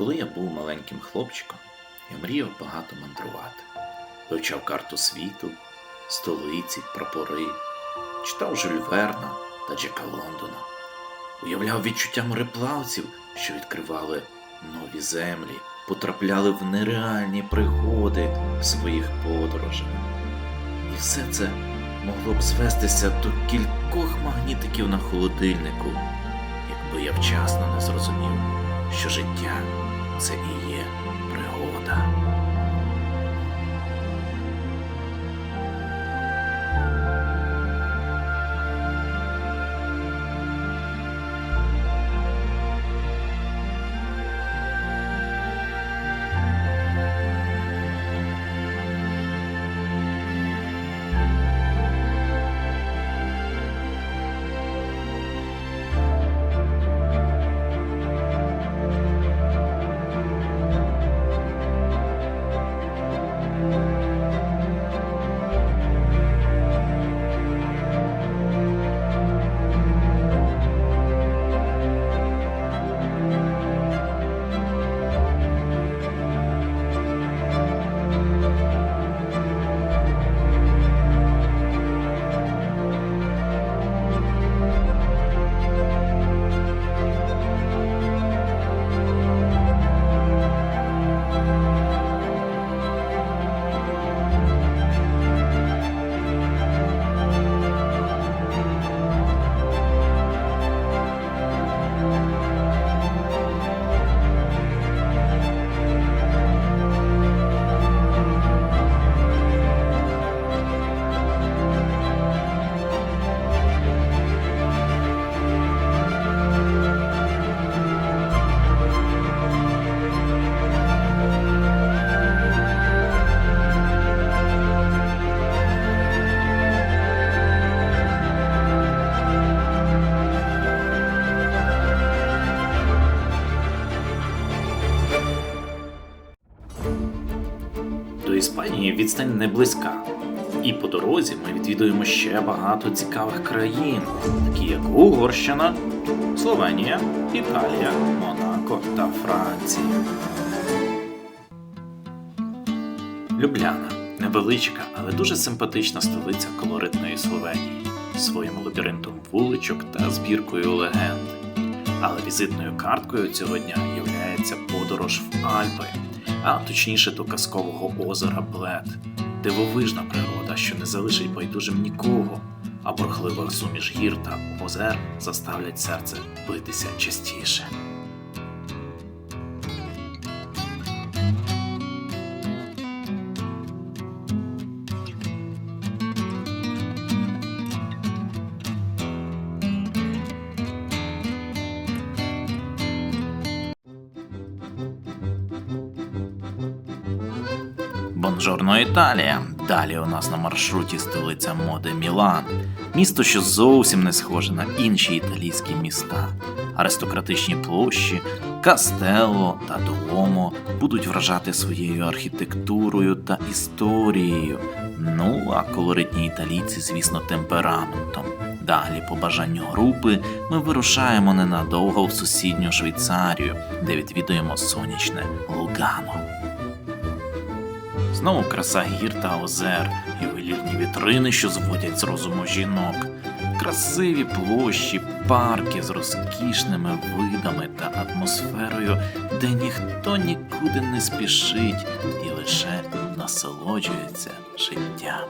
Коли я був маленьким хлопчиком, я мріяв багато мандрувати. Вивчав карту світу, столиці, прапори, читав Жюль Верна та Джека Лондона, уявляв відчуття мореплавців, що відкривали нові землі, потрапляли в нереальні пригоди в своїх подорожах. І все це могло б звестися до кількох магнітиків на холодильнику, якби я вчасно не зрозумів, що життя це і є відстань не близька. І по дорозі ми відвідуємо ще багато цікавих країн, такі як Угорщина, Словенія, Італія, Монако та Франція. Любляна невеличка, але дуже симпатична столиця колоритної Словенії, своїм лабіринтом вуличок та збіркою легенд. Але візитною карткою цього дня є подорож в Альпи, а точніше до казкового озера Блед. Дивовижна природа, що не залишить байдужим нікого, а бурхлива суміш гір та озер заставлять серце битися частіше. Бонжорно Італія. Далі у нас на маршруті столиця моди Мілан. Місто, що зовсім не схоже на інші італійські міста. Аристократичні площі, Кастелло та Дуомо будуть вражати своєю архітектурою та історією. Ну а колоритні італійці, звісно, темпераментом. Далі, по бажанню групи, ми вирушаємо ненадовго в сусідню Швейцарію, де відвідуємо сонячне Лугано. Знову краса гір та озер, ювелірні вітрини, що зводять з розуму жінок, красиві площі, парки з розкішними видами та атмосферою, де ніхто нікуди не спішить і лише насолоджується життям.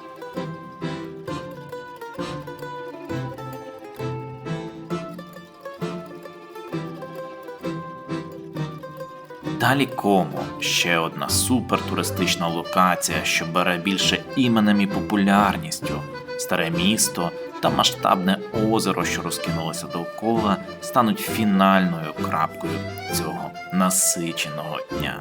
Далі Комо ще одна супертуристична локація, що бере більше іменем і популярністю. Старе місто та масштабне озеро, що розкинулося довкола, стануть фінальною крапкою цього насиченого дня.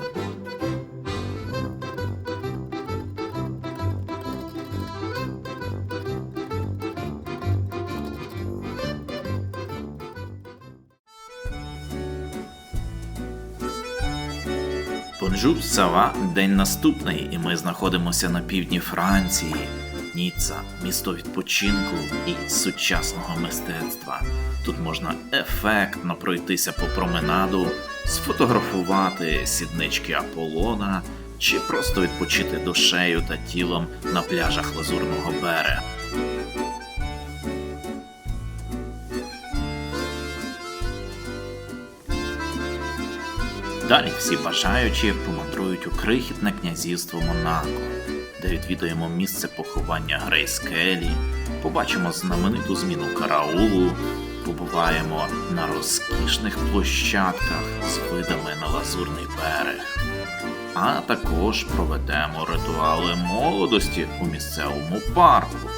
Бонжур Сава день наступний, і ми знаходимося на півдні Франції. Ніцца місто відпочинку і сучасного мистецтва. Тут можна ефектно пройтися по променаду, сфотографувати сіднички Аполлона чи просто відпочити душею та тілом на пляжах Лазурного берега. Далі всі бажаючі помандрують у крихітне князівство Монако, де відвідаємо місце поховання Грейс Келлі, побачимо знамениту зміну караулу, побуваємо на розкішних площадках з видами на лазурний берег, а також проведемо ритуали молодості у місцевому парку.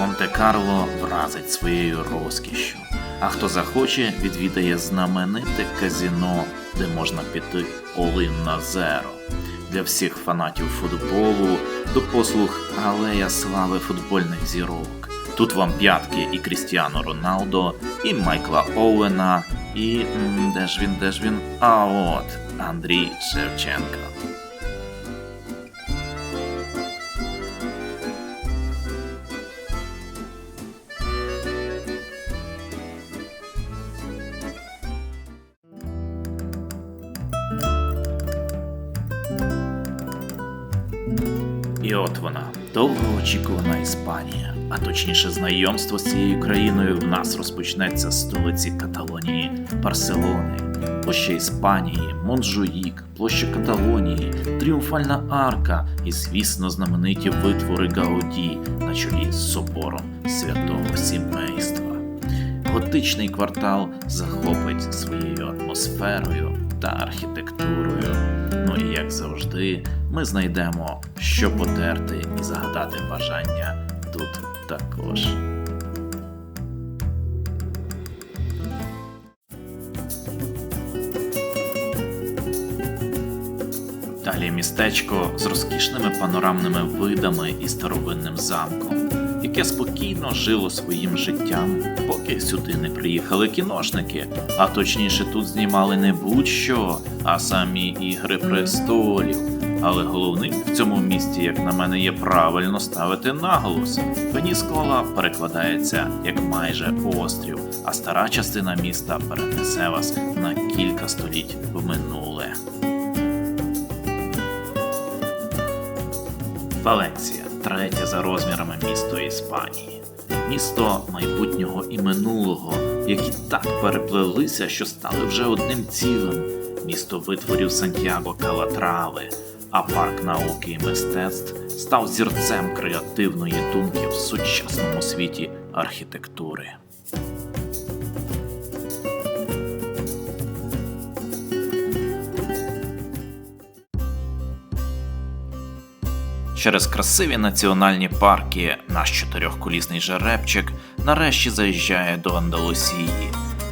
Монте-Карло вразить своєю розкішшю. А хто захоче, відвідає знамените казіно, де можна піти олин на зеро. Для всіх фанатів футболу до послуг Алея слави футбольних зірок. Тут вам п'ятки і Крістіано Роналдо, і Майкла Оуена, і де ж він, де ж він? А от Андрій Шевченко. От вона, довгоочікувана Іспанія, а точніше знайомство з цією країною в нас розпочнеться з столиці Каталонії, Барселони, площа Іспанії, Монжуїк, площа Каталонії, Тріумфальна арка і, звісно, знамениті витвори Гауді на чолі з собором святого сімейства. Готичний квартал захопить своєю атмосферою та архітектурою. Ну і як завжди, ми знайдемо, що потерти і загадати бажання тут також. Далі містечко з розкішними панорамними видами і старовинним замком, яке спокійно жило своїм життям, поки сюди не приїхали кіношники, а точніше тут знімали не будь-що, а самі ігри престолів. Але головним в цьому місті, як на мене, є правильно ставити наголос. Пеніскола перекладається як майже острів, а стара частина міста перенесе вас на кілька століть в минуле. Валенсія третє за розмірами місто Іспанії. Місто майбутнього і минулого, які так переплелися, що стали вже одним цілим. Місто витворів Сантьяго Калатрави, а парк науки і мистецтв став зірцем креативної думки в сучасному світі архітектури. Через красиві національні парки наш чотирьохколісний жеребчик нарешті заїжджає до Андалусії.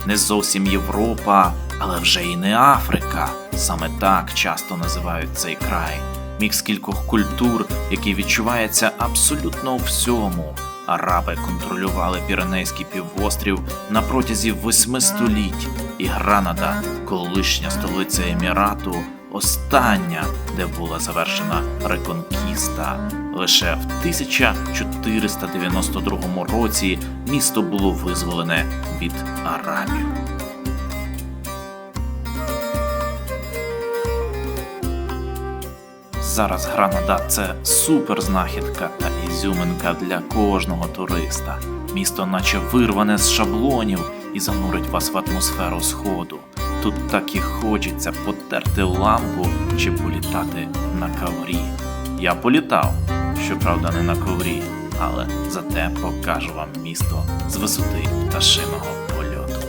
Не зовсім Європа, але вже і не Африка. Саме так часто називають цей край. Мікс кількох культур, який відчувається абсолютно у всьому. Араби контролювали Піренейський півострів на протязі восьми століть, і Гранада, колишня столиця Емірату, остання, де була завершена реконкіста. Лише в 1492 році місто було визволене від арабів. Зараз Гранада це супер знахідка та ізюминка для кожного туриста. Місто, наче вирване з шаблонів, і занурить вас в атмосферу сходу. Тут так і хочеться потерти лампу чи політати на коврі. Я політав, щоправда, не на коврі, але зате покажу вам місто з висоти пташиного польоту.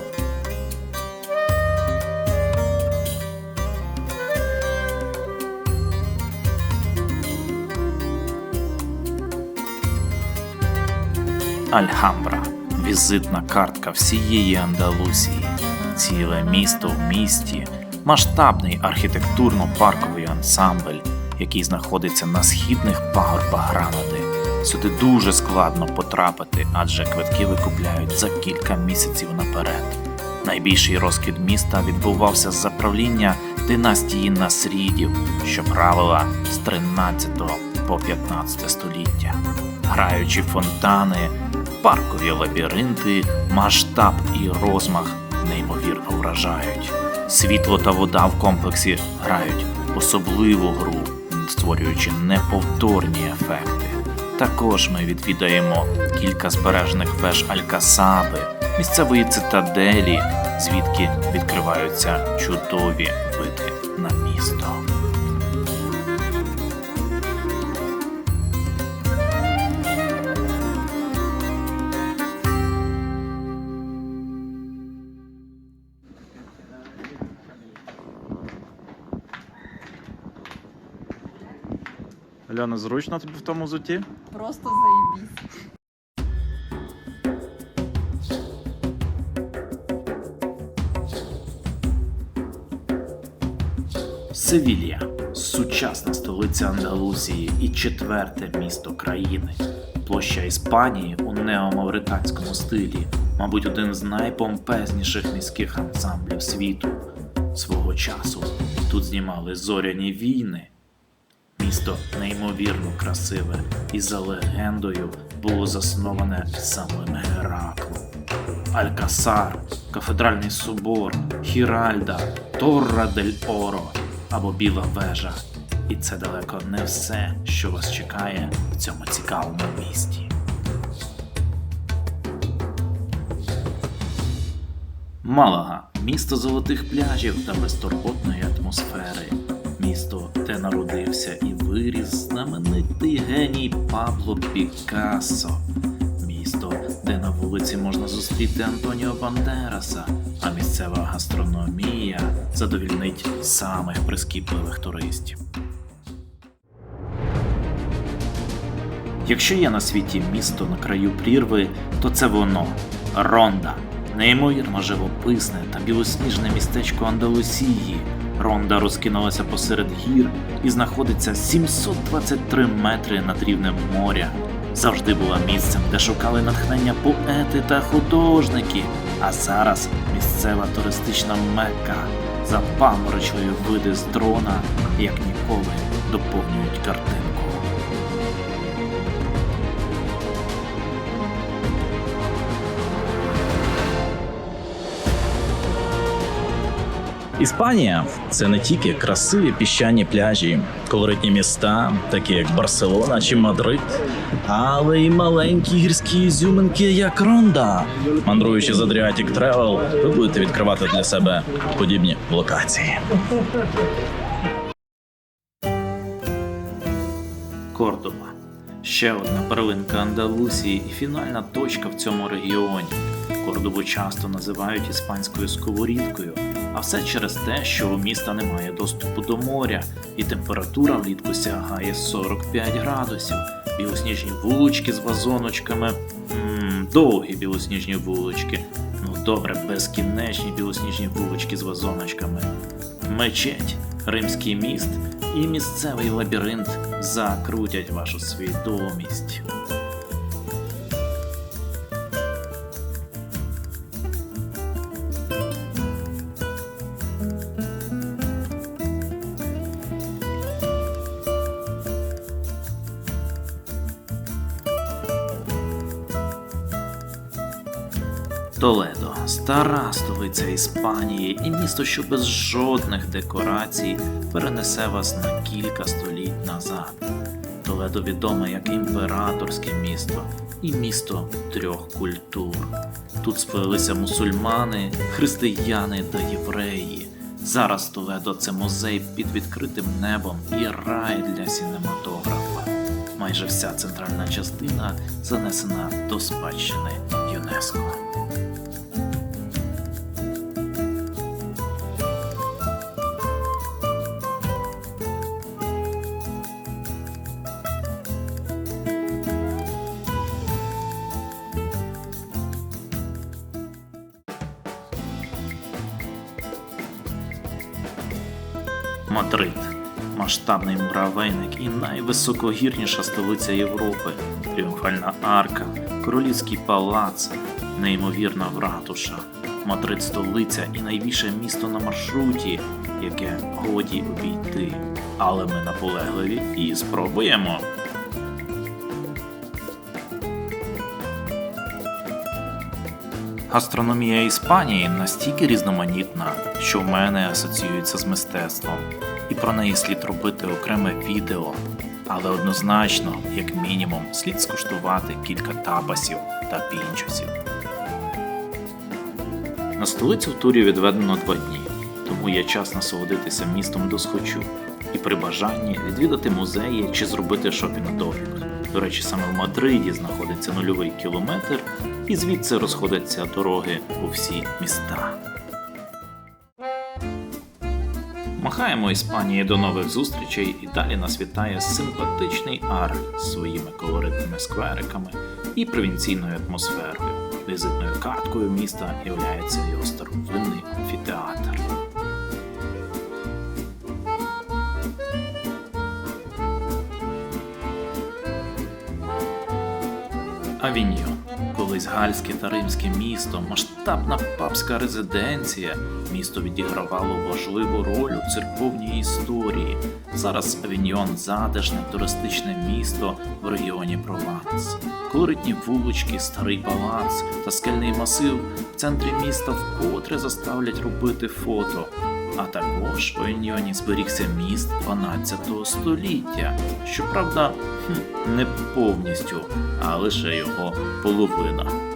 Альгамбра візитна картка всієї Андалусії, ціле місто в місті, масштабний архітектурно-парковий ансамбль, який знаходиться на східних пагорбах Гранади. Сюди дуже складно потрапити, адже квитки викупляють за кілька місяців наперед. Найбільший розквіт міста відбувався з заправління династії Насрідів, що правила з 13 по 15 століття. Граючі фонтани, паркові лабіринти, масштаб і розмах неймовірно вражають. Світло та вода в комплексі грають особливу гру, створюючи неповторні ефекти. Також ми відвідаємо кілька збережених веж Алькасаби, місцевої цитаделі, звідки відкриваються чудові Альона, зручно тобі в тому зуті? Просто заебись. Севілія сучасна столиця Андалусії і четверте місто країни. Площа Іспанії у неомавританському стилі, мабуть, один з найпомпезніших міських ансамблів світу. Свого часу тут знімали зоряні війни. Місто неймовірно красиве і за легендою було засноване самим Гераклом. Алькасар, Кафедральний собор, Хіральда, Торра дель Оро або Біла вежа. І це далеко не все, що вас чекає в цьому цікавому місті. Малага місто золотих пляжів та безтурботної атмосфери. Місто, де народився і виріс знаменитий геній Пабло Пікассо. Місто, де на вулиці можна зустріти Антоніо Бандераса, а місцева гастрономія задовільнить самих прискіпливих туристів. Якщо є на світі місто на краю прірви, то це воно Ронда. Неймовірно живописне та білосніжне містечко Андалусії. Ронда розкинулася посеред гір і знаходиться 723 метри над рівнем моря. Завжди була місцем, де шукали натхнення поети та художники. А зараз місцева туристична мекка. Запаморочливі види з дрона, як ніколи, доповнюють картинку. Іспанія це не тільки красиві піщані пляжі, колоритні міста, такі як Барселона чи Мадрид, але й маленькі гірські ізюминки, як Ронда. Мандруючи з Adriatic Travel, ви будете відкривати для себе подібні локації. Кордоба. Ще одна перлинка Андалусії і фінальна точка в цьому регіоні. Кордобу часто називають іспанською сковорідкою, а все через те, що у міста немає доступу до моря, і температура влітку сягає 45 градусів. Білосніжні вулички з вазоночками, м довгі білосніжні вулички. Ну добре, безкінечні білосніжні вулички з вазоночками. Мечеть, римський міст і місцевий лабіринт закрутять вашу свідомість. Толедо стара столиця Іспанії і місто, що без жодних декорацій перенесе вас на кілька століть назад. Толедо відоме як імператорське місто і місто трьох культур. Тут сплелися мусульмани, християни та євреї. Зараз Толедо це музей під відкритим небом і рай для синематографа. Майже вся центральна частина занесена до спадщини ЮНЕСКО. Мадрид масштабний муравейник і найвисокогірніша столиця Європи, тріумфальна арка, королівський палац, неймовірна ратуша. Мадрид столиця і найбільше місто на маршруті. яке годі обійти. Але ми наполегливі і спробуємо. Гастрономія Іспанії настільки різноманітна, що в мене асоціюється з мистецтвом, і про неї слід робити окреме відео. Але однозначно, як мінімум, слід скуштувати кілька тапасів та пінчосів. На столицю в турі відведено два дні, тому є час насолодитися містом досхочу і при бажанні відвідати музеї чи зробити шопінг-допінг. До речі, саме в Мадриді знаходиться нульовий кілометр, і звідси розходяться дороги у всі міста. Махаємо Іспанії до нових зустрічей і далі нас вітає симпатичний Арль з своїми колоритними сквериками і провінційною атмосферою. Візитною карткою міста являється його старовинний амфітеатр. Авіньйон. Колись гальське та римське місто, масштабна папська резиденція. Місто відігравало важливу роль у церковній історії. Зараз Авіньйон затишне туристичне місто в регіоні Прованс. Колоритні вулички, старий палац та скельний масив в центрі міста вкотре заставлять робити фото. А також у Еньйоні зберігся міст 12 століття. Щоправда, не повністю, а лише його половина.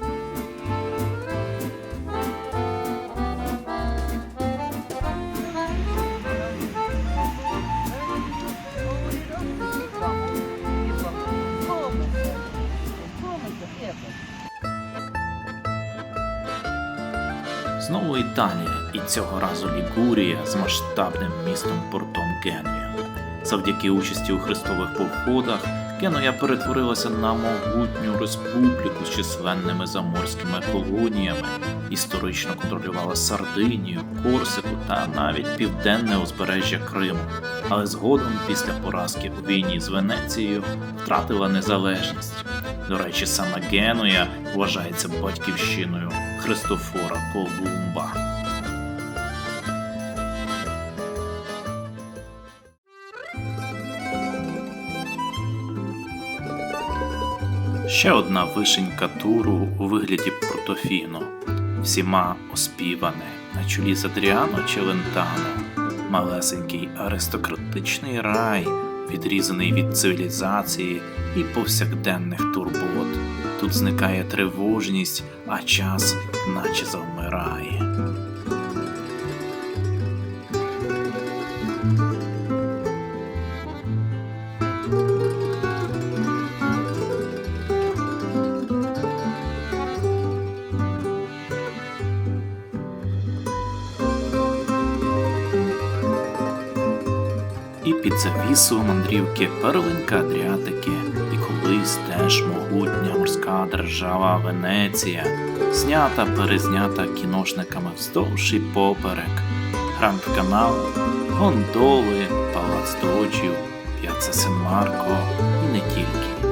Цього разу Лігурія з масштабним містом портом Генуя. Завдяки участі у хрестових походах Генуя перетворилася на могутню республіку з численними заморськими колоніями, історично контролювала Сардинію, Корсику та навіть південне узбережжя Криму. Але згодом, після поразки у війні з Венецією, втратила незалежність. До речі, саме Генуя вважається батьківщиною Христофора Колумба. Ще одна вишенька туру у вигляді Портофіно, всіма оспіване на чолі з Адріано Челентано, малесенький аристократичний рай, відрізаний від цивілізації і повсякденних турбот. Тут зникає тривожність, а час наче завмирає. І під завісу мандрівки перлинка Адріатики, і колись теж могутня морська держава Венеція, знята перезнята кіношниками вздовж і поперек, Гранд Канал, гондоли, палац дочів, п'яца Сен-Марко і не тільки.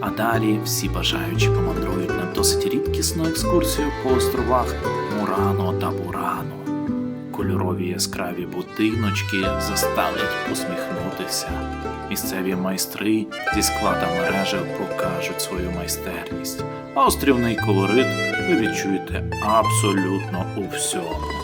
А далі всі бажаючі помандрують на досить рідкісну екскурсію по островах Мурано та Бурано. Кольорові яскраві будиночки заставлять посміхнутися. Місцеві майстри зі скла та покажуть свою майстерність, а острівний колорит ви відчуєте абсолютно у всьому.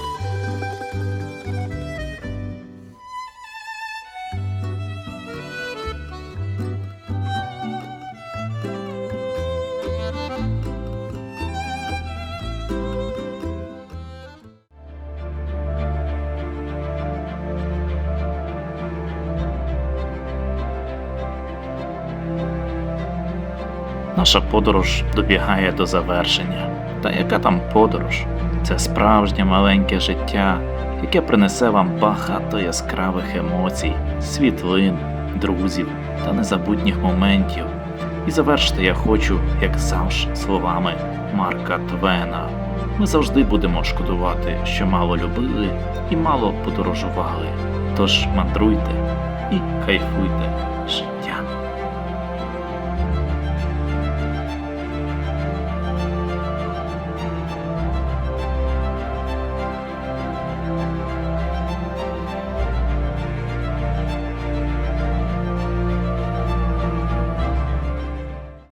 Наша подорож добігає до завершення. Та яка там подорож? Це справжнє маленьке життя, яке принесе вам багато яскравих емоцій, світлин, друзів та незабутніх моментів. І завершити я хочу, як завжди, словами Марка Твена. Ми завжди будемо шкодувати, що мало любили і мало подорожували. Тож мандруйте і кайфуйте.